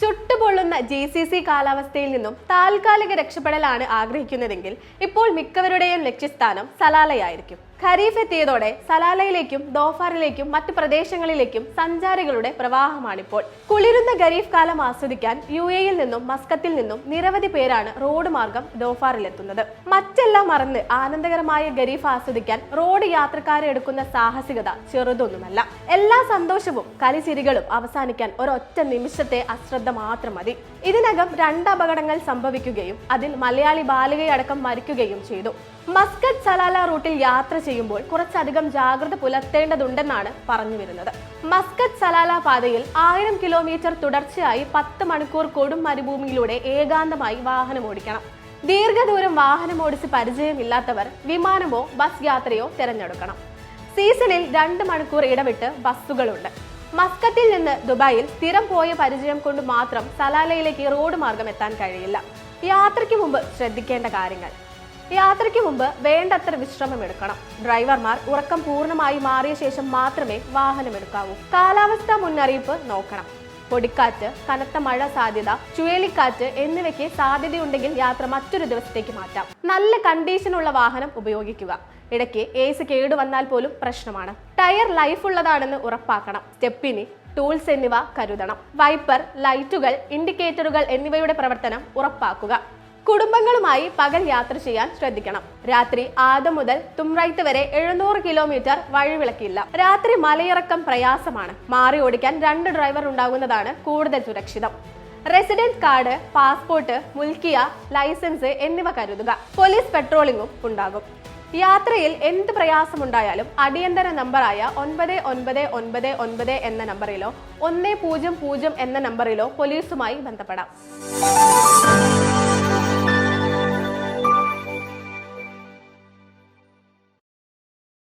ചുട്ടുപൊള്ളുന്ന G C C കാലാവസ്ഥയിൽ നിന്നും താൽക്കാലിക രക്ഷപ്പെടലാണ് ആഗ്രഹിക്കുന്നതെങ്കിൽ ഇപ്പോൾ മിക്കവരുടെയും ലക്ഷ്യസ്ഥാനം സലാലയായിരിക്കും. ഖരീഫ് എത്തിയതോടെ സലാലയിലേക്കും ദോഫാറിലേക്കും മറ്റു പ്രദേശങ്ങളിലേക്കും സഞ്ചാരികളുടെ പ്രവാഹമാണിപ്പോൾ. കുളിരുന്ന ഖരീഫ് കാലം ആസ്വദിക്കാൻ യു എയിൽ നിന്നും മസ്കത്തിൽ നിന്നും നിരവധി പേരാണ് റോഡ് മാർഗം ദോഫാറിലെത്തുന്നത്. മറ്റെല്ലാം മറന്ന് ആനന്ദകരമായ ഖരീഫ് ആസ്വദിക്കാൻ റോഡ് യാത്രക്കാരെ എടുക്കുന്ന സാഹസികത ചെറുതൊന്നുമല്ല. എല്ലാ സന്തോഷവും കലിചിരികളും അവസാനിക്കാൻ ഒരൊറ്റ നിമിഷത്തെ അശ്രദ്ധ മാത്രം മതി. ഇതിനകം രണ്ട് അപകടങ്ങൾ സംഭവിക്കുകയും അതിൽ മലയാളി ബാലികയടക്കം മരിക്കുകയും ചെയ്തു. മസ്കറ്റ് സലാല റൂട്ടിൽ യാത്ര ചെയ്യുമ്പോൾ കുറച്ചധികം ജാഗ്രത പുലർത്തേണ്ടതുണ്ടെന്നാണ് പറഞ്ഞു വരുന്നത് മസ്കറ്റ് സലാല പാതയിൽ ആയിരം കിലോമീറ്റർ തുടർച്ചയായി പത്ത് മണിക്കൂർ കൊടും മരുഭൂമിയിലൂടെ ഏകാന്തമായി വാഹനം ഓടിക്കണം. ദീർഘദൂരം വാഹനം ഓടിച്ച് പരിചയമില്ലാത്തവർ വിമാനമോ ബസ് യാത്രയോ തിരഞ്ഞെടുക്കണം. സീസണിൽ രണ്ട് മണിക്കൂർ ഇടവിട്ട് ബസ്സുകളുണ്ട്. മസ്കത്തിൽ നിന്ന് ദുബായിൽ സ്ഥിരം പോയ പരിചയം കൊണ്ട് മാത്രം സലാലയിലേക്ക് റോഡ് മാർഗം എത്താൻ കഴിയില്ല. യാത്രയ്ക്ക് മുമ്പ് ശ്രദ്ധിക്കേണ്ട കാര്യങ്ങൾ. യാത്രയ്ക്ക് മുമ്പ് വേണ്ടത്ര വിശ്രമം എടുക്കണം. ഡ്രൈവർമാർ ഉറക്കം പൂർണമായി മാറിയ ശേഷം മാത്രമേ വാഹനം എടുക്കാവൂ. കാലാവസ്ഥാ മുന്നറിയിപ്പ് നോക്കണം. പൊടിക്കാറ്റ് കനത്ത മഴ സാധ്യത ചുഴലിക്കാറ്റ് എന്നിവയ്ക്ക് സാധ്യതയുണ്ടെങ്കിൽ യാത്ര മറ്റൊരു ദിവസത്തേക്ക് മാറ്റാം. നല്ല കണ്ടീഷനുള്ള വാഹനം ഉപയോഗിക്കുക. ഇടയ്ക്ക് എ സി കേടുവന്നാൽ പോലും പ്രശ്നമാണ്. ടയർ ലൈഫ് ഉള്ളതാണെന്ന് ഉറപ്പാക്കണം. സ്റ്റെപ്പിനി ടൂൾസ് എന്നിവ കരുതണം. വൈപ്പർ ലൈറ്റുകൾ ഇൻഡിക്കേറ്ററുകൾ എന്നിവയുടെ പ്രവർത്തനം ഉറപ്പാക്കുക. കുടുംബങ്ങളുമായി പകൽ യാത്ര ചെയ്യാൻ ശ്രദ്ധിക്കണം. രാത്രി ആദം മുതൽ തുമ്രൈത്ത് വരെ എഴുന്നൂറ് കിലോമീറ്റർ വഴിവിളക്കില്ല. രാത്രി മലയിറക്കം പ്രയാസമാണ്. മാറി ഓടിക്കാൻ രണ്ട് ഡ്രൈവർ ഉണ്ടാകുന്നതാണ് കൂടുതൽ സുരക്ഷിതം. റെസിഡൻസ് കാർഡ് പാസ്പോർട്ട് മുൽക്കിയ ലൈസൻസ് എന്നിവ കരുതുക. പോലീസ് പെട്രോളിംഗും ഉണ്ടാകും. യാത്രയിൽ എന്ത് പ്രയാസമുണ്ടായാലും അടിയന്തര നമ്പറായ ഒൻപത് ഒൻപത് ഒൻപത് ഒൻപത് എന്ന നമ്പറിലോ ഒന്ന് പൂജ്യം പൂജ്യം എന്ന നമ്പറിലോ പോലീസുമായി ബന്ധപ്പെടാം.